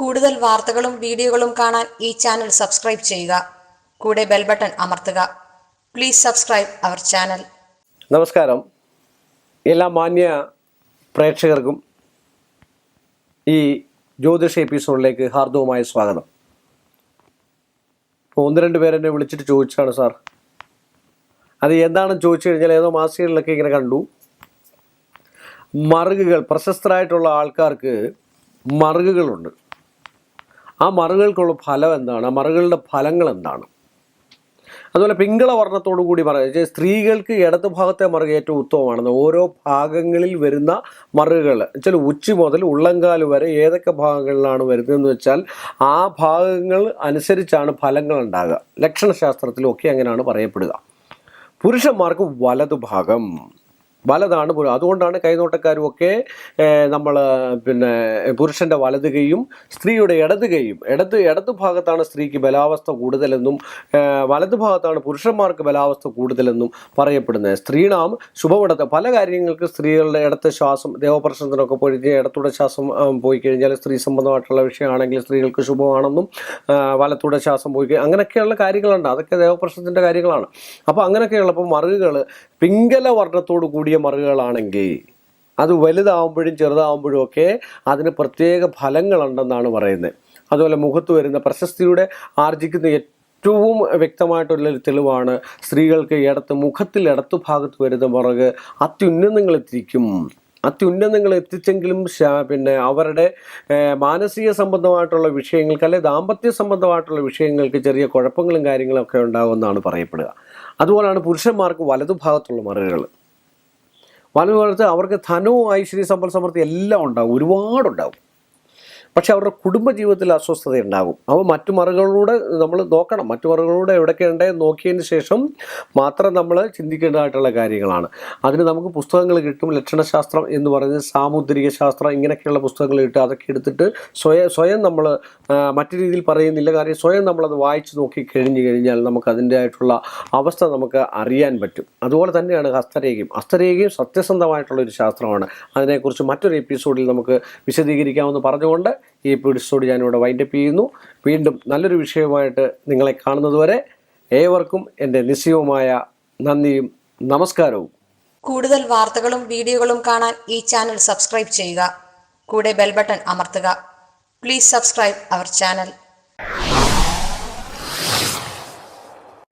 കൂടുതൽ വാർത്തകളും വീഡിയോകളും കാണാൻ ഈ ചാനൽ സബ്സ്ക്രൈബ് ചെയ്യുക. കൂടെ ബെൽ ബട്ടൺ അമർത്തുക. പ്ലീസ് സബ്സ്ക്രൈബ് അവർ ചാനൽ. നമസ്കാരം. എല്ലാ മാന്യ പ്രേക്ഷകർക്കും ഈ ജ്യോതിഷ എപ്പിസോഡിലേക്ക് ഹാർദവുമായ സ്വാഗതം. ഒന്ന് രണ്ട് പേരെന്നെ വിളിച്ചിട്ട് ചോദിച്ചാണ് സാർ. അത് എന്താണെന്ന് ചോദിച്ചു കഴിഞ്ഞാൽ ഏതോ മാസികകളിലൊക്കെ ഇങ്ങനെ കണ്ടു. മറുകുകൾ പ്രശസ്തരായിട്ടുള്ള ആൾക്കാർക്ക് മറുകുകളുണ്ട്. ആ മറുകൾക്കുള്ള ഫലം എന്താണ്? ആ മറുകളുടെ ഫലങ്ങൾ എന്താണ്? അതുപോലെ പിങ്കള വർണത്തോടു കൂടി പറയുക സ്ത്രീകൾക്ക് ഇടതു ഭാഗത്തെ മറുക ഏറ്റവും ഉത്തമമാണെന്ന് ഓരോ ഭാഗങ്ങളിൽ വരുന്ന മറുകൾ. വെച്ചാൽ ഉച്ചി മുതൽ ഉള്ളങ്കാൽ വരെ ഏതൊക്കെ ഭാഗങ്ങളിലാണ് വരുന്നതെന്ന് വെച്ചാൽ ആ ഭാഗങ്ങൾ അനുസരിച്ചാണ് ഫലങ്ങൾ ഉണ്ടാകുക. ലക്ഷണശാസ്ത്രത്തിലും ഒക്കെ അങ്ങനെയാണ് പറയപ്പെടുക. പുരുഷന്മാർക്ക് വലതുഭാഗം. വലതാണ് പുരു- അതുകൊണ്ടാണ് കൈനോട്ടക്കാരും ഒക്കെ നമ്മൾ പിന്നെ പുരുഷന്റെ വലത് കൈയും സ്ത്രീയുടെ ഇടത് കൈയും ഇടത് ഇടത് ഭാഗത്താണ് സ്ത്രീക്ക് ബലാവസ്ഥ കൂടുതലെന്നും വലത് ഭാഗത്താണ് പുരുഷന്മാർക്ക് ബലാവസ്ഥ കൂടുതലെന്നും പറയപ്പെടുന്നത്. സ്ത്രീണാം ശുഭമിടത്ത്. പല കാര്യങ്ങൾക്ക് സ്ത്രീകളുടെ ഇടത്തെ ശ്വാസം ദേവപ്രശ്നത്തിനൊക്കെ പോയി ഇടത്തൂടെ ശ്വാസം പോയി കഴിഞ്ഞാൽ സ്ത്രീ സംബന്ധമായിട്ടുള്ള വിഷയമാണെങ്കിൽ സ്ത്രീകൾക്ക് ശുഭമാണെന്നും വലത്തൂടെ ശ്വാസം പോയി അങ്ങനെയൊക്കെയുള്ള കാര്യങ്ങളുണ്ട്. അതൊക്കെ ദേവപ്രശ്നത്തിന്റെ കാര്യങ്ങളാണ്. അപ്പോൾ അങ്ങനെയൊക്കെയുള്ളപ്പോൾ മറുകൾ പിങ്കല വർണത്തോടു കൂടിയ മറുകളാണെങ്കിൽ അത് വലുതാവുമ്പോഴും ചെറുതാവുമ്പോഴും ഒക്കെ അതിന് പ്രത്യേക ഫലങ്ങളുണ്ടെന്നാണ് പറയുന്നത്. അതുപോലെ മുഖത്ത് വരുന്ന പ്രശസ്തിയുടെ ആർജിക്കുന്ന ഏറ്റവും വ്യക്തമായിട്ടുള്ള തെളിവാണ് സ്ത്രീകൾക്ക് ഇടത്ത് മുഖത്തിൽ ഇടത്തു ഭാഗത്ത് വരുന്ന പുറക് അത്യുന്നതങ്ങൾ എത്തിക്കും അത്യുന്നതങ്ങൾ എത്തിച്ചെങ്കിലും പിന്നെ അവരുടെ മാനസിക സംബന്ധമായിട്ടുള്ള വിഷയങ്ങൾക്ക് അല്ലെ ദാമ്പത്യ സംബന്ധമായിട്ടുള്ള വിഷയങ്ങൾക്ക് ചെറിയ കുഴപ്പങ്ങളും കാര്യങ്ങളും ഒക്കെ ഉണ്ടാകുമെന്നാണ് പറയപ്പെടുക. അതുപോലെയാണ് പുരുഷന്മാർക്ക് വലതുഭാഗത്തുള്ള മറുകൾ. വലതുഭാഗത്ത് അവർക്ക് ധനവും ഐശ്വര്യ സമ്പൽ സമൃദ്ധി എല്ലാം ഉണ്ടാകും ഒരുപാടുണ്ടാകും പക്ഷെ അവരുടെ കുടുംബജീവിതത്തിൽ അസ്വസ്ഥത ഉണ്ടാകും അപ്പോൾ മറ്റു മറുകളിലൂടെ നമ്മൾ നോക്കണം. മറ്റു മറുകളിലൂടെ എവിടെയൊക്കെ ഉണ്ടെന്ന് നോക്കിയതിന് ശേഷം മാത്രം നമ്മൾ ചിന്തിക്കേണ്ടതായിട്ടുള്ള കാര്യങ്ങളാണ്. അതിന് നമുക്ക് പുസ്തകങ്ങൾ കിട്ടും. ലക്ഷണശാസ്ത്രം എന്ന് പറയുന്നത് സാമുദ്രിക ശാസ്ത്രം ഇങ്ങനെയൊക്കെയുള്ള പുസ്തകങ്ങൾ കിട്ടും. അതൊക്കെ എടുത്തിട്ട് സ്വയം സ്വയം നമ്മൾ മറ്റു രീതിയിൽ പറയുന്നില്ല. കാര്യം സ്വയം നമ്മളത് വായിച്ച് നോക്കി കഴിഞ്ഞു കഴിഞ്ഞാൽ നമുക്ക് അതിന്റെതായിട്ടുള്ള അവസ്ഥ നമുക്ക് അറിയാൻ പറ്റും. അതുപോലെ തന്നെയാണ് ഹസ്തരേഖയും. ഹസ്തരേഖയും സത്യസന്ധമായിട്ടുള്ള ഒരു ശാസ്ത്രമാണ്. അതിനെക്കുറിച്ച് മറ്റൊരു എപ്പിസോഡിൽ നമുക്ക് വിശദീകരിക്കാമെന്ന് പറഞ്ഞുകൊണ്ട് ഈ എപ്പിസോഡ് ഞാനിവിടെ വൈൻഡപ്പ് ചെയ്യുന്നു. വീണ്ടും നല്ലൊരു വിഷയവുമായിട്ട് നിങ്ങളെ കാണുന്നതുവരെ ഏവർക്കും എന്റെ നിശ്ചയവുമായ നന്ദിയും നമസ്കാരവും. കൂടുതൽ വാർത്തകളും വീഡിയോകളും കാണാൻ ഈ ചാനൽ സബ്സ്ക്രൈബ് ചെയ്യുക. കൂടെ ബെൽബട്ടൺ അമർത്തുക. പ്ലീസ് സബ്സ്ക്രൈബ് അവർ ചാനൽ